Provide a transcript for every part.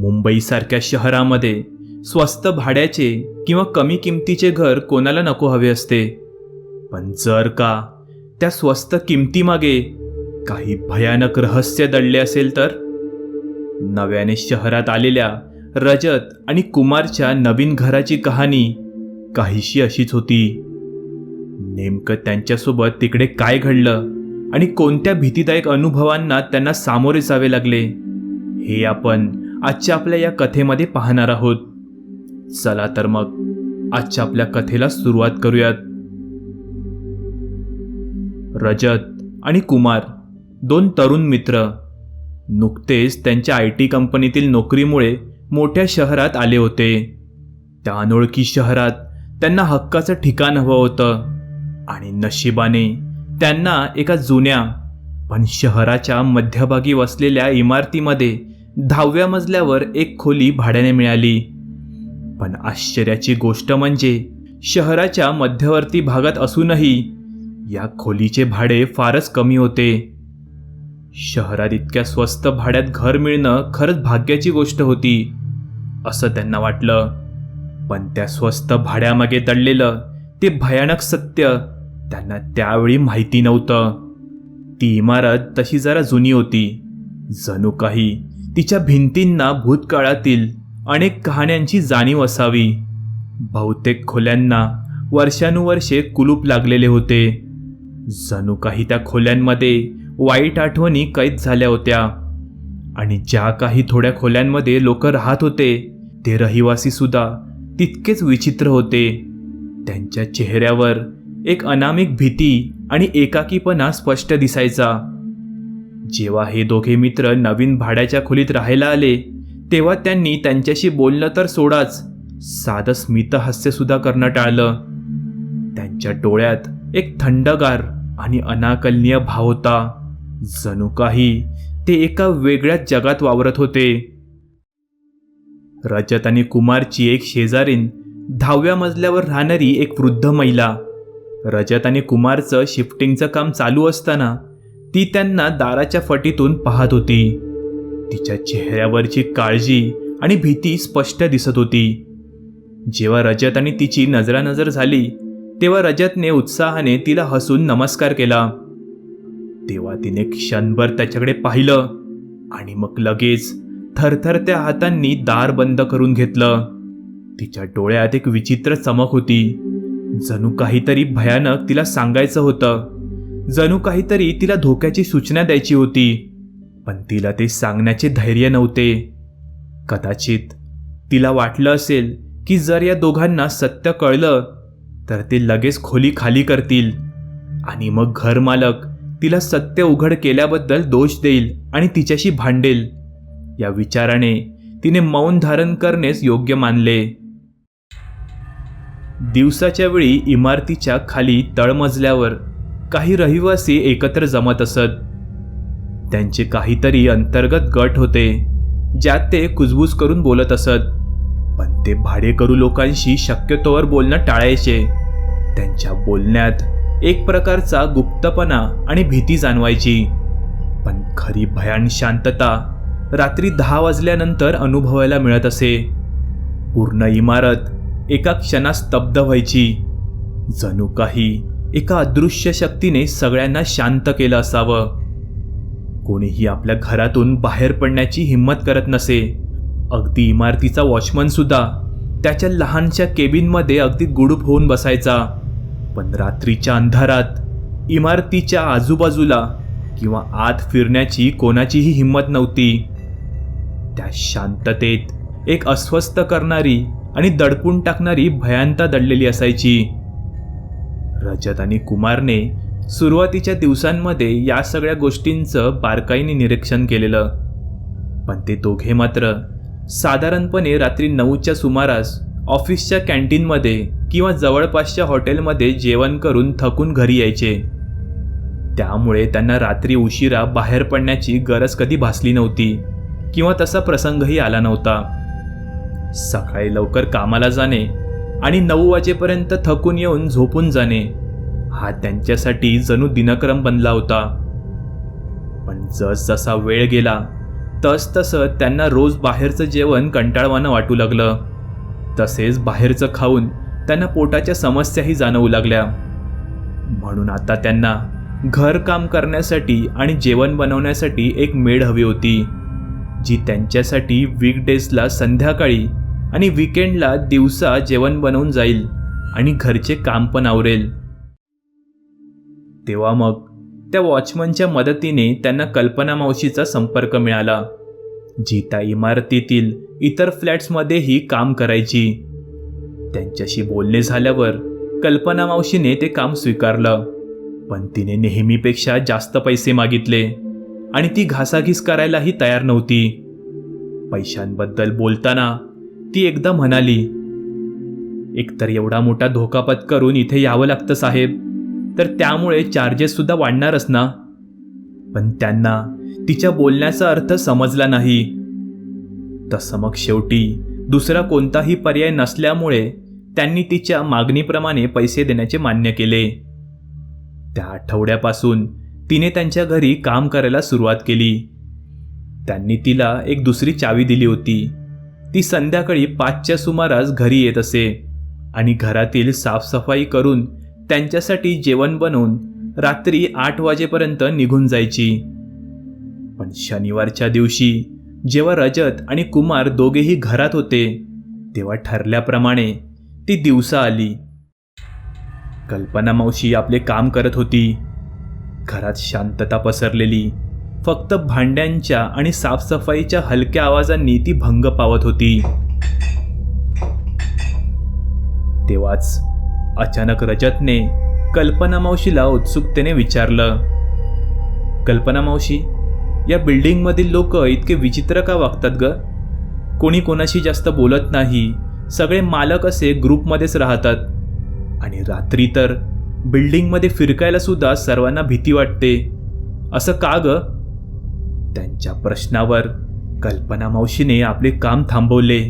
मुंबईसारख्या शहरामध्ये स्वस्त भाड्याचे किंवा कमी किमतीचे घर कोणाला नको हवे असते. पण जर का त्या स्वस्त किमतीमागे काही भयानक रहस्य दडले असेल तर? नव्याने शहरात आलेल्या रजत आणि कुमारच्या नवीन घराची कहाणी काहीशी अशीच होती. नेमकं त्यांच्यासोबत तिकडे काय घडलं आणि कोणत्या भीतीदायक अनुभवांना त्यांना सामोरे जावे लागले हे आपण आजच्या आपल्या या कथेमध्ये पाहणार आहोत. चला तर मग आजच्या आपल्या कथेला सुरुवात करूयात. रजत आणि कुमार दोन तरुण मित्र नुकतेच त्यांच्या आय टी कंपनीतील नोकरीमुळे मोठ्या शहरात आले होते. त्या अनोळखी शहरात त्यांना हक्काचं ठिकाण हवं होतं आणि नशिबाने त्यांना एका जुन्या पण शहराच्या मध्यभागी वसलेल्या इमारतीमध्ये दहाव्या मजल्यावर एक खोली भाड्याने मिळाली. पण आश्चर्याची गोष्ट म्हणजे शहराच्या मध्यवर्ती भागात असूनही या खोलीचे भाडे फारच कमी होते. शहरात इतक्या स्वस्त भाड्यात घर मिळणं खरंच भाग्याची गोष्ट होती असं त्यांना वाटलं. पण त्या स्वस्त भाड्यामागे दडलेलं ते भयानक सत्य त्यांना त्यावेळी माहिती नव्हतं. ती इमारत तशी जरा जुनी होती जणू काही तिच्या भिंतींना भूतकाळातील अनेक कहाण्यांची जाणीव असावी. बहुतेक खोल्यांना वर्षानुवर्षे कुलूप लागलेले होते. जणू काही त्या खोल्यांमध्ये वाईट आठवणी कैद झाल्या होत्या. आणि ज्या काही थोड्या खोल्यांमध्ये लोक राहत होते ते रहिवासी सुद्धा तितकेच विचित्र होते. त्यांच्या चेहऱ्यावर एक अनामिक भीती आणि एकाकीपणा स्पष्ट दिसायचा. जेव्हा हे दोघे मित्र नवीन भाड्याच्या खोलीत राहायला आले तेव्हा त्यांनी त्यांच्याशी बोलणं तर सोडाच. साधं स्मितहास्यसुद्धा करणं टाळलं. त्यांच्या डोळ्यात एक थंडगार आणि अनाकलनीय भाव होता. जणू काही ते एका वेगळ्याच जगात वावरत होते. रजत आणि कुमारची एक शेजारीन दहाव्या मजल्यावर राहणारी एक वृद्ध महिला. रजत आणि कुमारचं शिफ्टिंगचं काम चालू असताना ती त्यांना दाराच्या फटीतून पाहत होती. तिच्या चेहऱ्यावरची काळजी आणि भीती स्पष्ट दिसत होती. जेव्हा रजत आणि तिची नजरानजर झाली तेव्हा रजतने उत्साहाने तिला हसून नमस्कार केला. तेव्हा तिने क्षणभर त्याच्याकडे पाहिलं आणि मग लगेच थरथरत्या हातांनी दार बंद करून घेतलं. तिच्या डोळ्यात एक विचित्र चमक होती. जणू काहीतरी भयानक तिला सांगायचं होतं. जणू काहीतरी तिला धोक्याची सूचना द्यायची होती पण तिला ते सांगण्याचे धैर्य नव्हते. कदाचित तिला वाटलं असेल की जर या दोघांना सत्य कळलं तर ते लगेच खोली खाली करतील आणि मग घरमालक तिला सत्य उघड केल्याबद्दल दोष देईल आणि तिच्याशी भांडेल. या विचाराने तिने मौन धारण करणेच योग्य मानले. दिवसाच्या वेळी इमारतीच्या खाली तळमजल्यावर काही रहिवासी एकत्र जमत असत. त्यांचे काहीतरी अंतर्गत गट होते ज्यात ते कुजबूज करून बोलत असत. पण ते भाडेकरू लोकांशी शक्यतोवर बोलणं टाळायचे. त्यांच्या बोलण्यात एक प्रकारचा गुप्तपणा आणि भीती जाणवायची. पण खरी भयान शांतता रात्री दहा वाजल्यानंतर अनुभवायला मिळत असे. पूर्ण इमारत एका क्षणात स्तब्ध व्हायची. जणू काही एका अदृश्य शक्तीने सगळ्यांना शांत केलं असावं. कोणीही आपल्या घरातून बाहेर पडण्याची हिंमत करत नसे. अगदी इमारतीचा वॉचमन सुद्धा त्याच्या लहानशा केबिनमध्ये अगदी गुडूप होऊन बसायचा. पण रात्रीच्या अंधारात इमारतीच्या आजूबाजूला किंवा आत फिरण्याची कोणाचीही हिंमत नव्हती. त्या शांततेत एक अस्वस्थ करणारी आणि दडपून टाकणारी भयांता दडलेली असायची. रजत आणि कुमारने सुरुवातीच्या दिवसांमध्ये या सगळ्या गोष्टींचं बारकाईने निरीक्षण केलेलं. पण ते दोघे मात्र साधारणपणे रात्री नऊच्या सुमारास ऑफिसच्या कॅन्टीनमध्ये किंवा जवळपासच्या हॉटेलमध्ये जेवण करून थकून घरी यायचे. त्यामुळे त्यांना रात्री उशिरा बाहेर पडण्याची गरज कधी भासली नव्हती किंवा तसा प्रसंगही आला नव्हता. सकाळी लवकर कामाला जाणे आणि नऊ वाजेपर्यंत थकून येऊन झोपून जाणे. हा त्यांच्यासाठी जणू दिनक्रम बनला होता. पण जसजसा वेळ गेला तस तसं त्यांना रोज बाहेरचं जेवण कंटाळवानं वाटू लागलं. तसेच बाहेरचं खाऊन त्यांना पोटाच्या समस्याही जाणवू लागल्या. म्हणून आता त्यांना घरकाम करण्यासाठी आणि जेवण बनवण्यासाठी एक मेड हवी होती जी त्यांच्यासाठी वीकडेजला संध्याकाळी आणि विकेंडला दिवसा जेवण बनवून जाईल आणि घरचे काम पण आवरेल. तेव्हा मग त्या वॉचमनच्या मदतीने त्यांना कल्पना मावशीचा संपर्क मिळाला. जी त्या इमारतीतील इतर फ्लॅट्समध्येही काम करायची. त्यांच्याशी बोलणे झाल्यावर कल्पना मावशीने ते काम स्वीकारलं. पण तिने नेहमीपेक्षा जास्त पैसे मागितले आणि ती घासाघीस करायलाही तयार नव्हती. पैशांबद्दल बोलताना ती एकदा म्हणाली एकतर एवढा मोठा धोकापत करून इथे यावं लागतं साहेब. तर त्यामुळे चार्जेस सुद्धा वाढणारच ना. पण त्यांना तिच्या बोलण्याचा अर्थ समजला नाही. तसं मग शेवटी दुसरा कोणताही पर्याय नसल्यामुळे त्यांनी तिच्या मागणीप्रमाणे पैसे देण्याचे मान्य केले. त्या आठवड्यापासून तिने त्यांच्या घरी काम करायला सुरुवात केली. त्यांनी तिला एक दुसरी चावी दिली होती. ती संध्याकाळी पाचच्या सुमारास घरी येत असे. आणि घरातील साफसफाई करून त्यांच्यासाठी जेवण बनवून रात्री आठ वाजेपर्यंत निघून जायची. पण शनिवारच्या दिवशी जेव्हा रजत आणि कुमार दोघेही घरात होते तेव्हा ठरल्याप्रमाणे ती दिवसा आली. कल्पना मावशी आपले काम करत होती. घरात शांतता पसरलेली. फक्त भांड्यांच्या आणि साफसफाईच्या हलक्या आवाजांनी ती भंग पावत होती. तेव्हाच अचानक रजतने कल्पना मावशीला उत्सुकतेने विचारलं कल्पना मावशी या बिल्डिंगमधील लोक इतके विचित्र का वागतात ग? कोणी कोणाशी जास्त बोलत नाही सगळे मालक असे ग्रुपमध्येच राहतात. आणि रात्री तर बिल्डिंगमध्ये फिरकायला सुद्धा सर्वांना भीती वाटते. असं का ग? त्यांच्या प्रश्नावर कल्पना मावशीने आपले काम थांबवले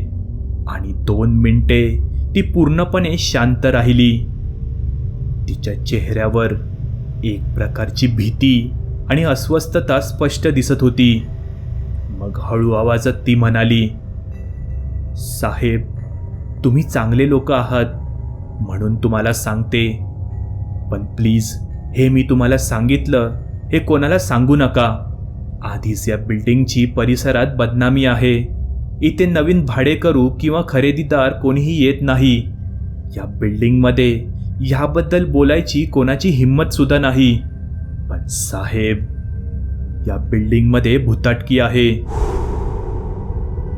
आणि दोन मिनिटे ती पूर्णपणे शांत राहिली. तिच्या चेहऱ्यावर एक प्रकारची भीती आणि अस्वस्थता स्पष्ट दिसत होती. मग हळू आवाजात ती म्हणाली साहेब तुम्ही चांगले लोक आहात म्हणून तुम्हाला सांगते. पण प्लीज हे मी तुम्हाला सांगितलं हे कोणाला सांगू नका. आधीच या बिल्डिंगची परिसरात बदनामी आहे. इथे नवीन भाडेकरू किंवा खरेदीदार कोणीही येत नाही. या बिल्डिंगमध्ये ह्याबद्दल बोलायची कोणाची हिंमत सुद्धा नाही. पण साहेब या बिल्डिंगमध्ये भुताटकी आहे.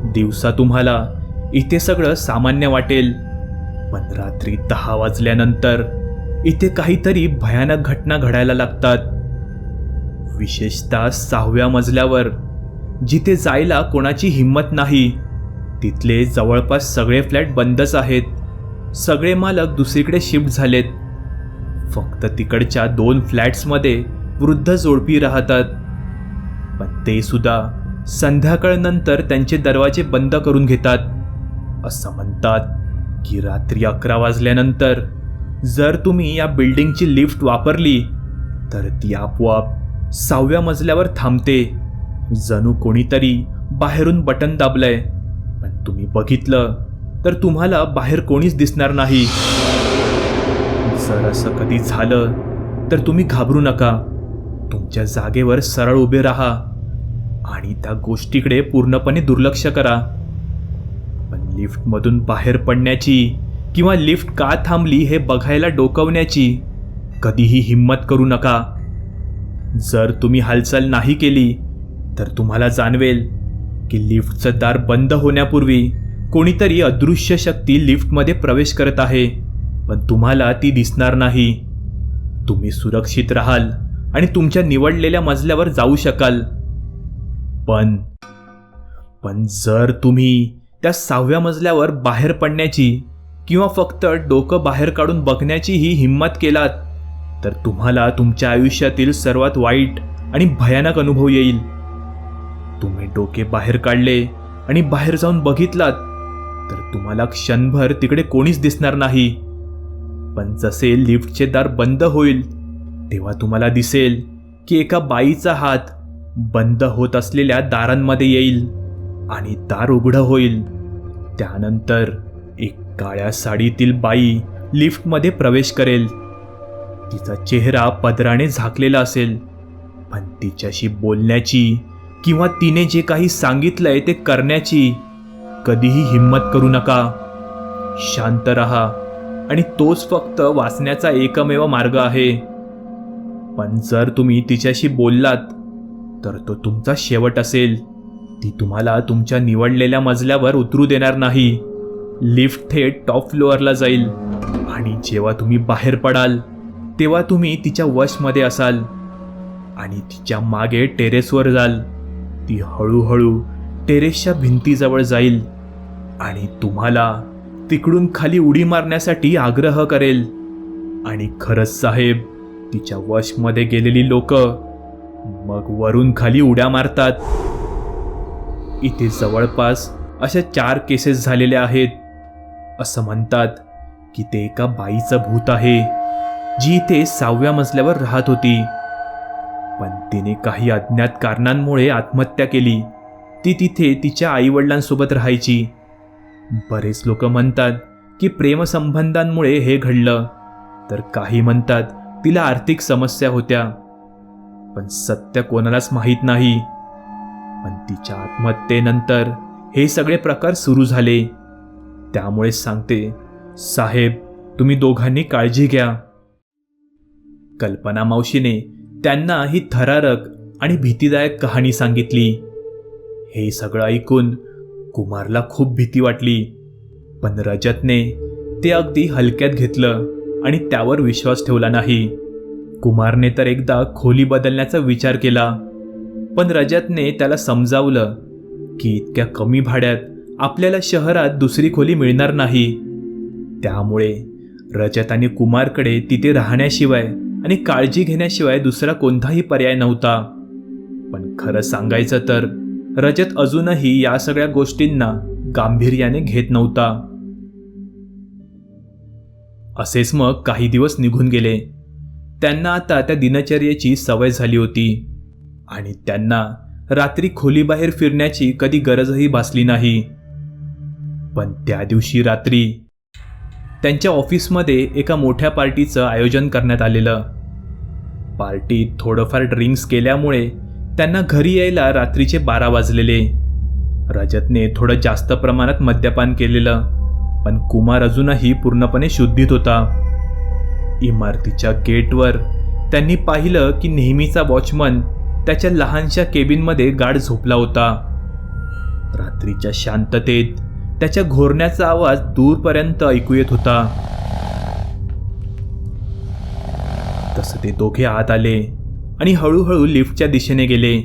दिवसा तुम्हाला इथे सगळं सामान्य वाटेल. पण रात्री दहा वाजल्यानंतर इथे काहीतरी भयानक घटना घडायला लागतात. विशेषतः सहाव्या मजल्यावर. जिथे जायला कोणाची हिंमत नाही तिथले जवळपास सगळे फ्लॅट बंदच आहेत. सगळे मालक दुसरीकडे शिफ्ट झालेत. फक्त तिकडच्या दोन फ्लॅट्समध्ये वृद्ध जोडपी राहतात. पण ते सुद्धा संध्याकाळनंतर त्यांचे दरवाजे बंद करून घेतात. असं म्हणतात की रात्री अकरा वाजल्यानंतर जर तुम्ही या बिल्डिंगची लिफ्ट वापरली तर ती आपोआप सहाव्या मजल्यावर थांबते. जणू कोणीतरी बाहेरून बटन दाबलंय. पण तुम्ही बघितलं तर तुम्हाला बाहेर कोणीच दिसणार नाही. जर असं कधी झालं तर तुम्ही घाबरू नका. तुमच्या जागेवर सरळ उभे राहा. आणि त्या गोष्टीकडे पूर्णपणे दुर्लक्ष करा. पण लिफ्टमधून बाहेर पडण्याची किंवा लिफ्ट का थांबली हे बघायला डोकवण्याची कधीही हिंमत करू नका. जर तुम्ही हालचाल नाही केली तर तुम्हाला जाणवेल की लिफ्टचं दार बंद होण्यापूर्वी कोणीतरी अदृश्य शक्ती लिफ्टमध्ये प्रवेश करत आहे पण तुम्हाला ती दिसणार नाही. तुम्ही सुरक्षित राहाल आणि तुमच्या निवडलेल्या मजल्यावर जाऊ शकाल. पण पण जर तुम्ही त्या सहाव्या मजल्यावर बाहेर पडण्याची किंवा फक्त डोकं बाहेर काढून बघण्याचीही हिंमत केलात तर तुम्हाला तुमच्या आयुष्यातील सर्वात वाईट आणि भयानक अनुभव येईल. तुम्ही डोके बाहेर काढले आणि बाहेर जाऊन बघितलात तर तुम्हाला क्षणभर तिकडे कोणीच दिसणार नाही. पण जसे लिफ्टचे दार बंद होईल तेव्हा तुम्हाला दिसेल की एका बाईचा हात बंद होत असलेल्या दारांमध्ये येईल आणि दार उघडं होईल. त्यानंतर एक काळ्या साडीतील बाई लिफ्टमध्ये प्रवेश करेल. तिचा चेहरा पदराने झाकलेला असेल. पण तिच्याशी बोलण्याची किंवा तिने जे काही सांगितलंय ते करण्याची कधीही हिंमत करू नका. शांत रहा आणि तोच फक्त वाचण्याचा एकमेव मार्ग आहे. पण जर तुम्ही तिच्याशी बोललात तर तो तुमचा शेवट असेल. ती तुम्हाला तुमच्या निवडलेल्या मजल्यावर उतरू देणार नाही. लिफ्ट थेट टॉप फ्लोअरला जाईल आणि जेव्हा तुम्ही बाहेर पडाल तेव्हा तुम्ही तिच्या वशमध्ये असाल. आणि तिच्यामागे टेरेसवर जाल. ती हळूहळू टेरेसच्या भिंतीजवळ जाईल. आणि तुम्हाला तिकडून खाली उडी मारण्यासाठी आग्रह करेल. आणि खरंच साहेब तिच्या वशमध्ये गेलेली लोक मग वरून खाली उड्या मारतात. इथे जवळपास अशा चार केसेस झालेल्या आहेत. असं म्हणतात की ते एका बाईचं भूत आहे. जी इथे सहाव्या मजल्यावर राहत होती. पण तिने काही अज्ञात कारणांमुळे आत्महत्या केली. ती तिथे तिच्या आईवडिलांसोबत राहायची. बरेच लोक म्हणतात की प्रेमसंबंधांमुळे हे घडलं. तर काही म्हणतात तिला आर्थिक समस्या होत्या. पण सत्य कोणालाच माहीत नाही. पण तिच्या आत्महत्येनंतर हे सगळे प्रकार सुरू झाले. त्यामुळे सांगते साहेब तुम्ही दोघांनी काळजी घ्या. कल्पना मावशीने त्यांना ही थरारक आणि भीतीदायक कहाणी सांगितली. हे सगळं ऐकून कुमारला खूप भीती वाटली. पण रजतने ते अगदी हलक्यात घेतलं आणि त्यावर विश्वास ठेवला नाही. कुमारने तर एकदा खोली बदलण्याचा विचार केला. पण रजतने त्याला समजावलं की इतक्या कमी भाड्यात आपल्याला शहरात दुसरी खोली मिळणार नाही. त्यामुळे रजत आणि कुमारकडे तिथे राहण्याशिवाय आणि काळजी घेण्याशिवाय दुसरा कोणताही पर्याय नव्हता. पण खरं सांगायचं तर रजत अजूनही या सगळ्या गोष्टींना गांभीर्याने घेत नव्हता. असेच मग काही दिवस निघून गेले. त्यांना आता त्या दिनचर्येची सवय झाली होती. आणि त्यांना रात्री खोलीबाहेर फिरण्याची कधी गरजही भासली नाही. पण त्या दिवशी रात्री त्यांच्या ऑफिसमध्ये एका मोठ्या पार्टीचं आयोजन करण्यात आलेलं. पार्टीत थोडंफार ड्रिंक्स केल्यामुळे त्यांना घरी यायला रात्रीचे बारा वाजलेले. रजतने थोडं जास्त प्रमाणात मद्यपान केलेलं पण कुमार अजूनही पूर्णपणे शुद्धीत होता. इमारतीच्या गेटवर त्यांनी पाहिलं की नेहमीचा वॉचमन त्याच्या लहानशा केबिनमध्ये गाढ झोपला होता. रात्रीच्या शांततेत त्याच्या घोरण्याचा आवाज दूरपर्यंत ऐकू येत होता. तसं ते दोघे आत आले आणि हळूहळू लिफ्टच्या दिशेने गेले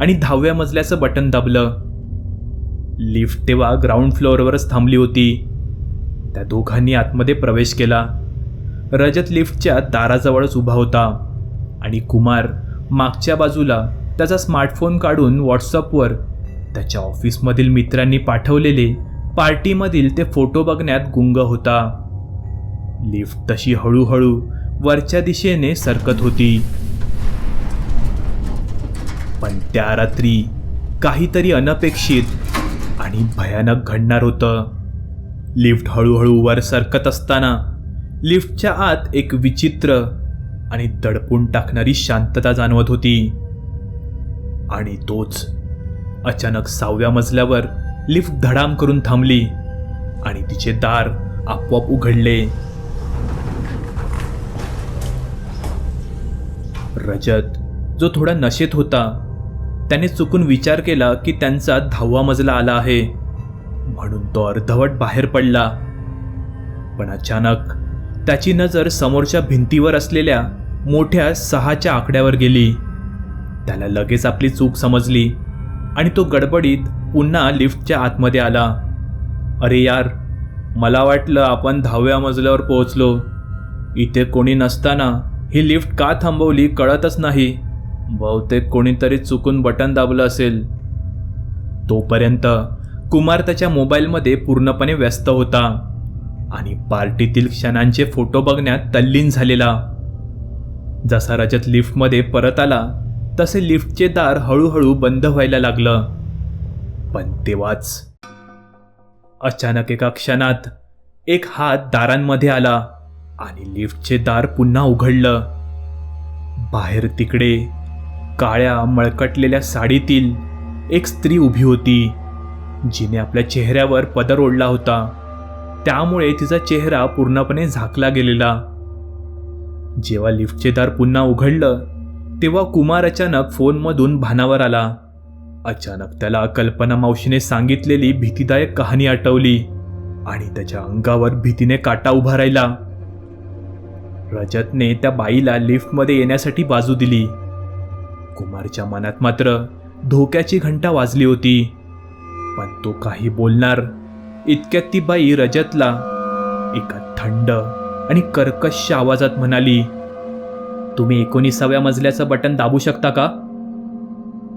आणि दहाव्या मजल्याचं बटन दाबलं. लिफ्ट तेव्हा ग्राउंड फ्लोअरवरच थांबली होती. त्या दोघांनी आतमध्ये प्रवेश केला. रजत लिफ्टच्या दाराजवळच उभा होता आणि कुमार मागच्या बाजूला त्याचा स्मार्टफोन काढून व्हॉट्सअपवर त्याच्या ऑफिसमधील मित्रांनी पाठवलेले पार्टीमधील ते फोटो बघण्यात गुंग होता. लिफ्ट तशी हळूहळू वरच्या दिशेने सरकत होती. पण त्या रात्री काहीतरी अनपेक्षित आणि भयानक घडणार होतं. लिफ्ट हळूहळू वर सरकत असताना लिफ्टच्या आत एक विचित्र आणि दडपून टाकणारी शांतता जाणवत होती. आणि तोच अचानक सहाव्या मजल्यावर लिफ्ट धडाम करून थांबली आणि तिचे दार आपोआप उघडले. रजत जो थोडा नशेत होता त्याने चुकून विचार केला की त्यांचा दहावा मजला आला आहे. म्हणून तो अर्धवट बाहेर पडला. पण अचानक त्याची नजर समोरच्या भिंतीवर असलेल्या मोठ्या सहाच्या आकड्यावर गेली. त्याला लगेच आपली चूक समजली आणि तो गडबडीत पुन्हा लिफ्टच्या आतमध्ये आला. अरे यार मला वाटलं आपण दहाव्या मजल्यावर पोहोचलो. इथे कोणी नसताना ही लिफ्ट का थांबवली कळतच नाही. बहुतेक कोणीतरी चुकून बटन दाबलं असेल. तोपर्यंत कुमार त्याच्या मोबाईलमध्ये पूर्णपणे व्यस्त होता आणि पार्टीतील क्षणांचे फोटो बघण्यात तल्लीन झालेला. जसा रजत लिफ्टमध्ये परत आला तसे लिफ्टचे दार हळूहळू बंद व्हायला लागलं. पण तेव्हाच अचानक एका क्षणात एक हात दारांमध्ये आला. आणि लिफ्टचे दार पुन्हा उघडलं. बाहेर तिकडे काळ्या मळकटलेल्या साडीतील एक स्त्री उभी होती जिने आपल्या चेहऱ्यावर पदर ओढला होता. त्यामुळे तिचा चेहरा पूर्णपणे झाकला गेलेला. जेव्हा लिफ्टचे दार पुन्हा उघडलं तेव्हा कुमार अचानक फोनमधून भानावर आला. अचानक त्याला कल्पना मावशीने सांगितलेली भीतीदायक कहाणी आठवली आणि त्याच्या अंगावर भीतीने काटा उभा राहिला. रजतने त्या बाईला लिफ्टमध्ये येण्यासाठी बाजू दिली. कुमारच्या मनात मात्र धोक्याची घंटा वाजली होती. पण तो काही बोलणार इतक्यात ती बाई रजतला एका थंड आणि कर्कश आवाजात म्हणाली तुम्ही एकोणीसाव्या मजल्याचं बटन दाबू शकता का?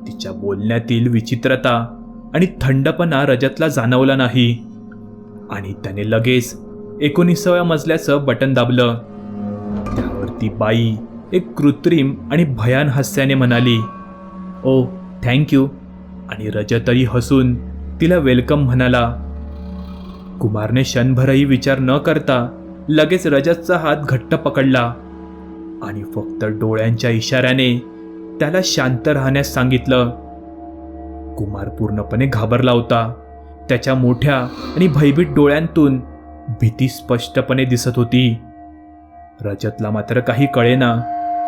तिच्या बोलण्यातील विचित्रता आणि थंडपणा रजतला जाणवला नाही. आणि त्याने लगेच एकोणीसाव्या मजल्याचं बटन दाबलं. ती बाई एक कृत्रिम आणि भयान हास्याने म्हणाली ओ थँक्यू आणि रजतही हसून तिला वेलकम म्हणाला कुमारने क्षणभरही विचार न करता लगेच रजतचा हात घट्ट पकडला आणि फक्त डोळ्यांच्या इशाऱ्याने त्याला शांत राहण्यास सांगितलं. कुमार पूर्णपणे घाबरला होता. त्याच्या मोठ्या आणि भयभीत डोळ्यांतून भीती स्पष्टपणे दिसत होती. रजतला मात्र काही कळेना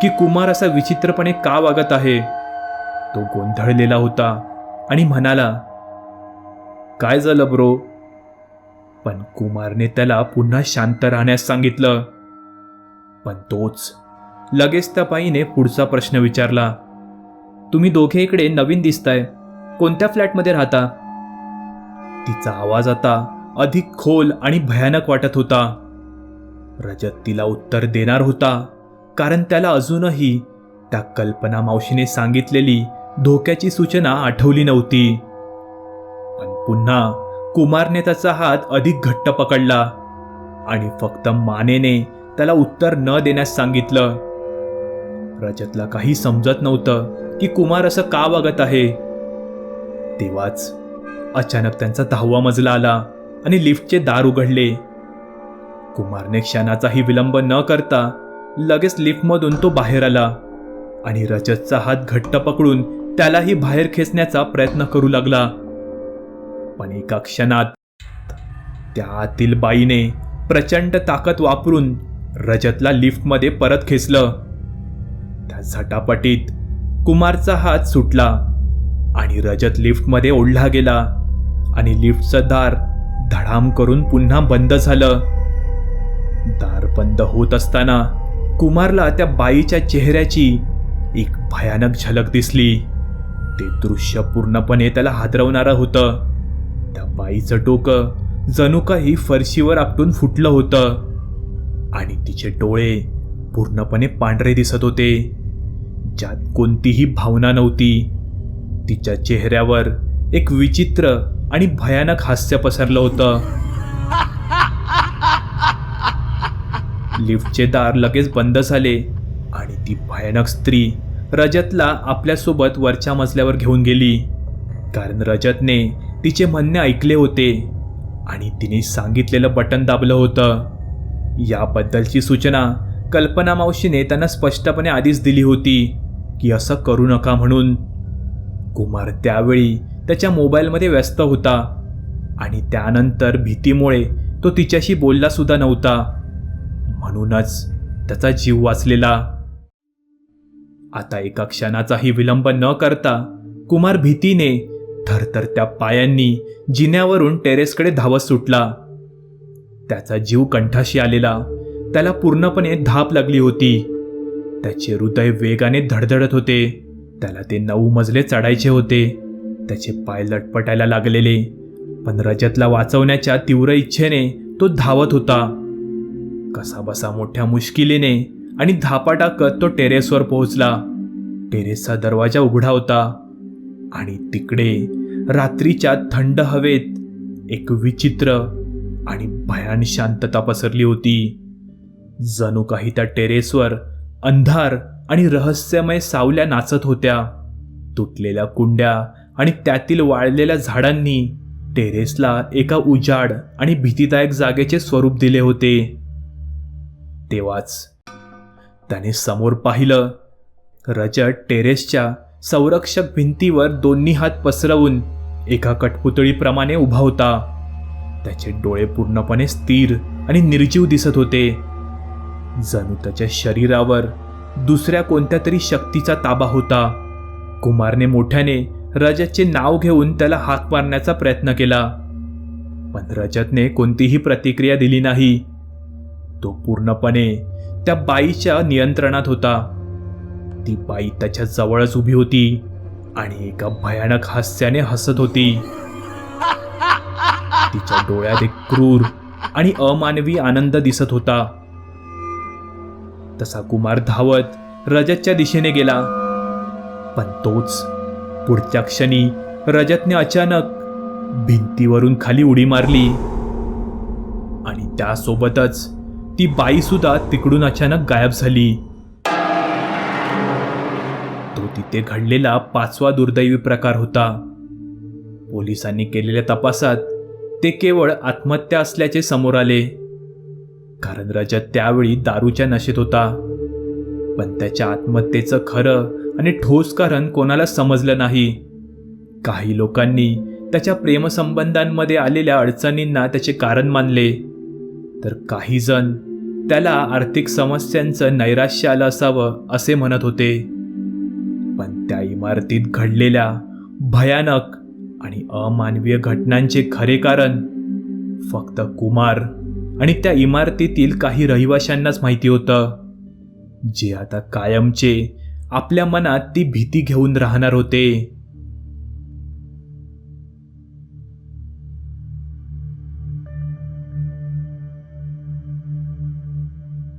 की कुमार असा विचित्रपणे का वागत आहे. तो गोंधळलेला होता आणि म्हणाला काय झालं ब्रो पण कुमारने त्याला पुन्हा शांत राहण्यास सांगितलं. पण तोच लगेच त्या पाईने पुढचा प्रश्न विचारला तुम्ही दोघे इकडे नवीन दिसताय. कोणत्या फ्लॅटमध्ये राहता? तिचा आवाज आता अधिक खोल आणि भयानक वाटत होता. रजत तिला उत्तर देणार होता कारण त्याला अजूनही त्या कल्पना मावशीने सांगितलेली धोक्याची सूचना आठवली नव्हती. पण पुन्हा कुमारने त्याचा हात अधिक घट्ट पकडला आणि फक्त मानेने त्याला उत्तर न देण्यास सांगितलं. रजतला काही समजत नव्हतं की कुमार असं का वागत आहे. तेव्हाच अचानक त्यांचा दहावा मजला आला आणि लिफ्टचे दार उघडले. कुमारने क्षणाचाही विलंब न करता लगेच लिफ्टमधून तो बाहेर आला आणि रजतचा हात घट्ट पकडून त्यालाही बाहेर खेचण्याचा प्रयत्न करू लागला. पण एका क्षणात त्या आतील बाईने प्रचंड ताकद वापरून रजतला लिफ्टमध्ये परत खेचलं. त्या झटापटीत कुमारचा हात सुटला आणि रजत लिफ्टमध्ये ओढला गेला आणि लिफ्टचं दार धडाम करून पुन्हा बंद झालं. बंद होत असताना कुमारला त्या बाईच्या चेहऱ्याची एक भयानक झलक दिसली. ते दृश्य पूर्णपणे त्याला हादरवणारं होतं. त्या बाईचं डोकं जणू काही फरशीवर आपटून फुटलं होतं. आणि तिचे डोळे पूर्णपणे पांढरे दिसत होते. ज्यात कोणतीही भावना नव्हती. तिच्या चेहऱ्यावर एक विचित्र आणि भयानक हास्य पसरलं होतं. लिफ्टचे दार लगेच बंद झाले आणि ती भयानक स्त्री रजतला आपल्यासोबत वरच्या मजल्यावर घेऊन गेली. कारण रजतने तिचे म्हणणे ऐकले होते आणि तिने सांगितलेलं बटन दाबलं होतं. याबद्दलची सूचना कल्पना मावशीने त्यांना स्पष्टपणे आधीच दिली होती की असं करू नका म्हणून. कुमार त्यावेळी त्याच्या मोबाईलमध्ये व्यस्त होता आणि त्यानंतर भीतीमुळे तो तिच्याशी बोललासुद्धा नव्हता. म्हणूनच त्याचा जीव वाचलेला. आता एका क्षणाचाही विलंब न करता कुमार भीतीने थरथरत्या पायांनी जिन्यावरून टेरेसकडे धावत सुटला. त्याचा जीव कंठाशी आलेला त्याला पूर्णपणे धाप लागली होती. त्याचे हृदय वेगाने धडधडत होते त्याला ते नऊ मजले चढायचे होते त्याचे पाय लटपटायला लागलेले पण रजतला वाचवण्याच्या तीव्र इच्छेने तो धावत होता. कसाबसा मोठ्या मुश्किलीने आणि धापा टाकत तो टेरेसवर पोहोचला. टेरेसचा दरवाजा उघडा होता आणि तिकडे रात्रीच्या थंड हवेत एक विचित्र आणि भयान शांतता पसरली होती. जणू काही त्या टेरेसवर अंधार आणि रहस्यमय सावल्या नाचत होत्या. तुटलेल्या कुंड्या आणि त्यातील वाळलेल्या झाडांनी टेरेसला एका उजाड आणि भीतीदायक जागेचे स्वरूप दिले होते. तेव्हाच त्याने समोर पाहिलं रजत टेरेसच्या संरक्षक भिंतीवर दोन्ही हात पसरवून एका कठपुतळीप्रमाणे उभा होता. त्याचे डोळे पूर्णपणे स्थिर आणि निर्जीव दिसत होते. जणू त्याच्या शरीरावर दुसऱ्या कोणत्या तरी शक्तीचा ताबा होता. कुमारने मोठ्याने रजतचे नाव घेऊन त्याला हाक मारण्याचा प्रयत्न केला. पण रजतने कोणतीही प्रतिक्रिया दिली नाही. तो पूर्णपणे त्या बाईच्या नियंत्रणात होता. ती बाई त्याच्या जवळच उभी होती आणि एका भयानक हास्याने हसत होती. तिच्या डोळ्यात एक क्रूर आणि अमानवी आनंद दिसत होता. तसा कुमार धावत रजतच्या दिशेने गेला. पण तोच पुढच्या क्षणी रजतने अचानक भिंतीवरून खाली उडी मारली. आणि त्यासोबतच ती बाईसुद्धा तिकडून अचानक गायब झाली. तो तिथे घडलेला पाचवा दुर्दैवी प्रकार होता. पोलिसांनी केलेल्या तपासात ते केवळ आत्महत्या असल्याचे समोर आले. कारण रजत त्यावेळी दारूच्या नशेत होता. पण त्याच्या आत्महत्येचं खरं आणि ठोस कारण कोणाला समजलं नाही. काही लोकांनी त्याच्या प्रेमसंबंधांमध्ये आलेल्या अडचणींना त्याचे कारण मानले. तर काही जण त्याला आर्थिक समस्यांचं नैराश्य आलं असावं असे म्हणत होते. पण त्या इमारतीत घडलेल्या भयानक आणि अमानवीय घटनांचे खरे कारण फक्त कुमार आणि त्या इमारतीतील काही रहिवाशांनाच माहिती होतं. जे आता कायमचे आपल्या मनात ती भीती घेऊन राहणार होते.